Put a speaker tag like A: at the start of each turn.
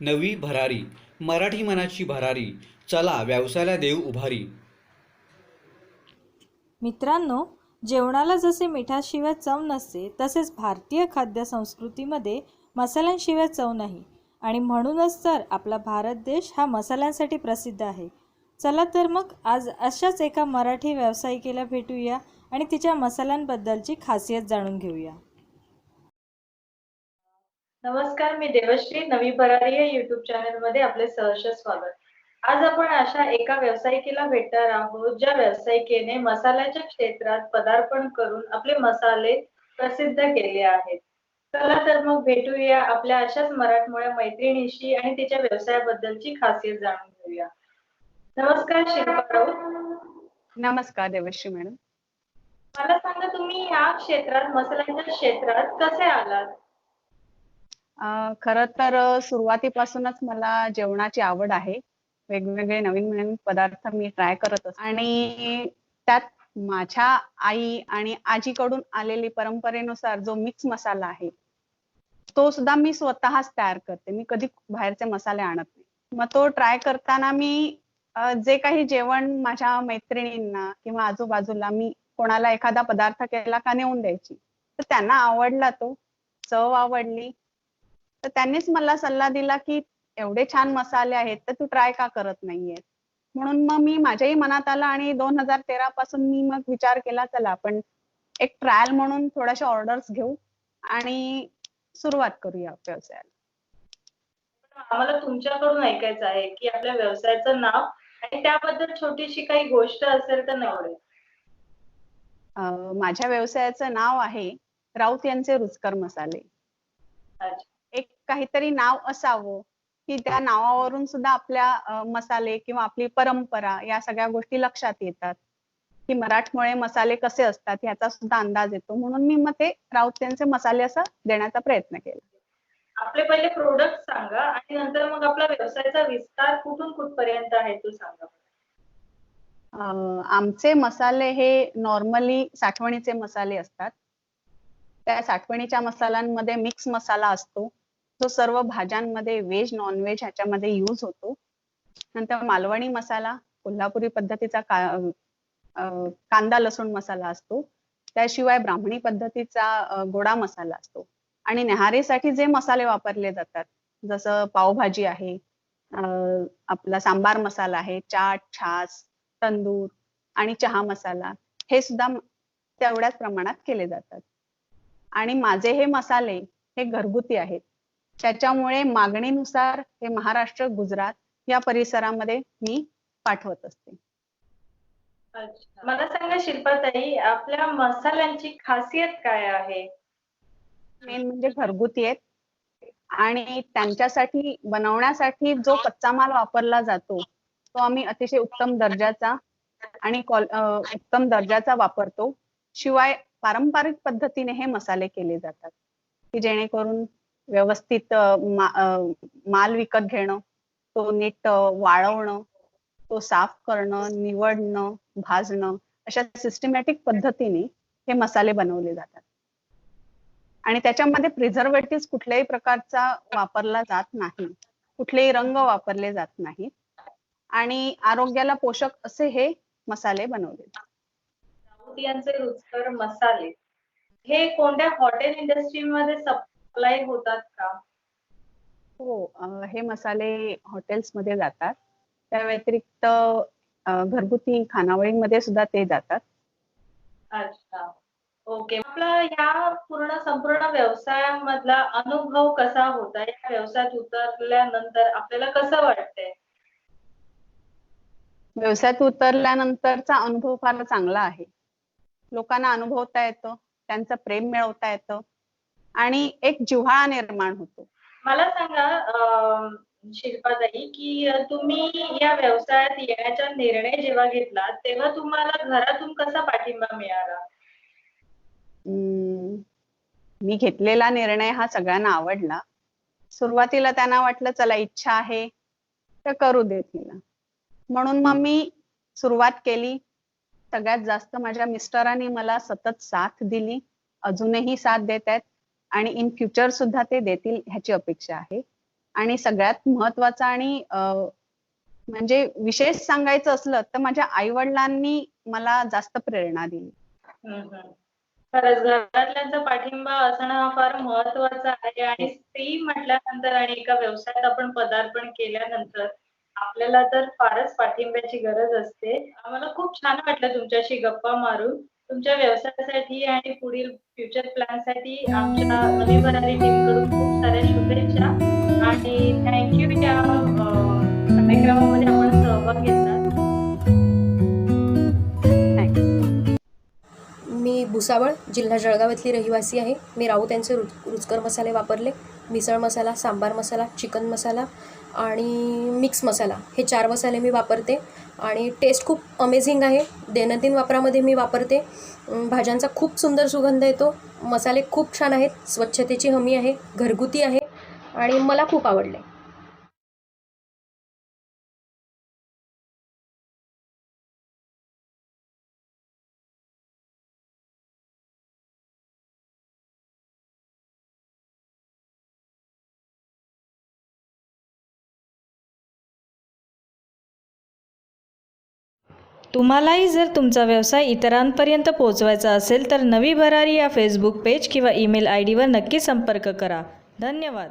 A: नवी भरारी मराठी मनाची भरारी चला व्यवसायाला देऊ उभारी.
B: मित्रांनो जेवणाला जसे मिठाशिवाय चव नसते तसेच भारतीय खाद्य संस्कृतीमध्ये मसाल्यांशिवाय चव नाही. आणि म्हणूनच तर आपला भारत देश हा मसाल्यांसाठी प्रसिद्ध आहे. चला तर मग आज अशाच एका मराठी व्यावसायिकेला भेटूया आणि तिच्या मसाल्यांबद्दलची खासियत जाणून घेऊया.
C: नमस्कार मी देवश्री नवी भरारी या युट्यूब चॅनलमध्ये आपले सहर्ष स्वागत. आज आपण अशा एका व्यावसायिकेला भेटणार आहोत ज्या व्यावसायिकेने मसाल्याच्या क्षेत्रात पदार्पण करून आपले मसाले प्रसिद्ध केले आहेत. चला तर मग भेटूया आपल्या अशाच मराठमोळ्या मैत्रिणीशी आणि तिच्या व्यवसायाबद्दलची खासियत जाणून घेऊया. नमस्कार शिल्पा राऊत
D: नमस्कार देवश्री मॅडम.
C: मला सांगा तुम्ही या क्षेत्रात मसाल्यांच्या क्षेत्रात कसे आलात?
D: खर तर सुरुवातीपासूनच मला जेवणाची आवड आहे. वेगवेगळे नवीन नवीन पदार्थ मी ट्राय करत असते. आणि त्यात माझ्या आई आणि आजीकडून आलेली परंपरेनुसार जो मिक्स मसाला आहे तो सुद्धा मी स्वतःच तयार करते. मी कधी बाहेरचे मसाले आणत नाही. मग तो ट्राय करताना मी जे काही जेवण माझ्या मैत्रिणींना किंवा आजूबाजूला मी कोणाला एखादा पदार्थ केला का नेऊन द्यायची तर त्यांना आवडला तो. चव आवडली तर त्यांनीच मला सल्ला दिला की एवढे छान मसाले आहेत तर तू ट्राय का करत नाहीयेस म्हणून मग मी माझ्याही मनात आला आणि दोन हजार तेरा पासून मी मग विचार केला चला आपण एक ट्रायल म्हणून थोड्याशा ऑर्डर्स घेऊ आणि सुरुवात करूया व्यवसायाला.
C: आम्हाला तुमच्याकडून ऐकायचं आहे की आपल्या व्यवसायाचं नाव आणि त्याबद्दल छोटीशी काही गोष्ट असेल तर निवडेल.
D: माझ्या व्यवसायाचं नाव आहे राऊत यांचे रुचकर मसाले. काहीतरी नाव असावं की त्या नावावरून सुद्धा आपल्या मसाले किंवा आपली परंपरा या सगळ्या गोष्टी लक्षात येतात. की मराठमोळे मसाले कसे असतात याचा सुद्धा अंदाज येतो. म्हणून मी मग ते राऊत यांचे मसाले असं देण्याचा प्रयत्न केला.
C: आपले पहिले प्रोडक्ट सांगा आणि नंतर मग आपला व्यवसायाचा विस्तार कुठून कुठपर्यंत आहे तो सांगा.
D: आमचे मसाले हे नॉर्मली साठवणीचे मसाले असतात. त्या साठवणीच्या मसाल्यांमध्ये मिक्स मसाला असतो. जो सर्व भाज्यांमध्ये व्हेज नॉन व्हेज ह्याच्यामध्ये यूज होतो. नंतर मालवणी मसाला कोल्हापुरी पद्धतीचा का कांदा लसूण मसाला असतो. त्याशिवाय ब्राह्मणी पद्धतीचा गोडा मसाला असतो. आणि न्याहारीसाठी जे मसाले वापरले जातात जसं पावभाजी आहे आपला सांबार मसाला आहे चाट छास तंदूर आणि चहा मसाला हे सुद्धा तेवढ्याच प्रमाणात केले जातात. आणि माझे हे मसाले हे घरगुती आहेत. त्याच्यामुळे मागणीनुसार हे महाराष्ट्र गुजरात या परिसरामध्ये मी पाठवत असते.
C: मला सांगा शिल्पाताई आपल्या मसाल्यांची खासियत काय आहे?
D: मेन म्हणजे घरगुती आहेत. आणि त्यांच्यासाठी बनवण्यासाठी जो कच्चा माल वापरला जातो तो आम्ही अतिशय उत्तम दर्जाचा आणि उत्तम दर्जाचा वापरतो. शिवाय पारंपरिक पद्धतीने हे मसाले केले जातात. की जेणेकरून व्यवस्थित मा- माल विकत घेणं तो नीट वाळवणं तो साफ करणं निवडणं भाजणं अशा सिस्टमॅटिक पद्धतीने हे मसाले बनवले जातात. आणि त्याच्यामध्ये प्रिझर्वेटिव्ह कुठल्याही प्रकारचा वापरला जात नाही. कुठलेही रंग वापरले जात नाहीत. आणि आरोग्याला पोषक असे हे मसाले बनवले जातात.
C: यांचे रुचकर मसाले. हे कोणत्या हॉटेल इंडस्ट्रीमध्ये सप्लाय होतात का?
D: हो अं, हे मसाले hotels मध्ये जातात. त्या व्यतिरिक्त अं, घरगुती खानावळीमध्ये सुद्धा ते जातात.
C: अच्छा. ओके. आपला या पूर्ण संपूर्ण व्यवसायामधला अनुभव कसा होता? या व्यवसायात उतरल्यानंतर आपल्याला कसं वाटतंय?
D: व्यवसायात उतरल्यानंतरचा अनुभव फार चांगला आहे. लोकांना अनुभवता येतं त्यांचं प्रेम मिळवता येतं. आणि एक जिव्हाळा निर्माण होतो.
C: मला सांगा शिल्पाताई की तुम्ही या व्यवसायात येण्याचा निर्णय जेव्हा घेतला तेव्हा तुम्हाला घरातून कसा पाठिंबा मिळाला?
D: मी घेतलेला निर्णय हा सगळ्यांना आवडला. सुरुवातीला त्यांना वाटलं चला इच्छा आहे तर करू देत हिला म्हणून मग मी सुरुवात केली. सगळ्यात जास्त माझ्या मिस्टरांनी मला सतत साथ दिली. अजूनही साथ देत आहेत. आणि इन फ्युचर सुद्धा ते देतील ह्याची अपेक्षा आहे. आणि सगळ्यात महत्वाचं आणि म्हणजे विशेष सांगायचं असलं तर माझ्या आई वडिलांनी मला जास्त प्रेरणा दिली.
C: खरंच घरातल्यांचा पाठिंबा असणं हा फार महत्त्वाचा आहे आणि स्त्री म्हटल्यानंतर आणि एका व्यवसायात आपण पदार्पण केल्यानंतर आपल्याला तर फारच पाठिंब्याची गरज असते. आम्हाला खूप छान वाटलं तुमच्याशी गप्पा मारून. तुमच्या व्यवसायासाठी आणि पुढील फ्युचर प्लॅनसाठी आमच्या नवी भरारी टीमकडून खूप साऱ्या शुभेच्छा. आणि थँक्यू या
E: भुसावळ जिल्हा जळगाव येथली रहिवासी आहे. मी राऊत यांचे रुच रुचकर मसाले वापरले. मिसळ मसाला सांबार मसाला चिकन मसाला आणि मिक्स मसाला हे चार मसाले मी वापरते. आणि टेस्ट खूप अमेझिंग आहे. दैनंदिन वापरामध्ये मी वापरते. भाज्यांचा खूप सुंदर सुगंध येतो. मसाले खूप छान आहेत. स्वच्छतेची हमी आहे. घरगुती आहे. आणि मला खूप आवडले.
B: तुम्हालाही जर तुमचा व्यवसाय इतरांपर्यंत पोहोचवायचा असेल तर नवी भरारी या फेसबुक पेज किंवा ईमेल आय डीवर नक्की संपर्क करा. धन्यवाद.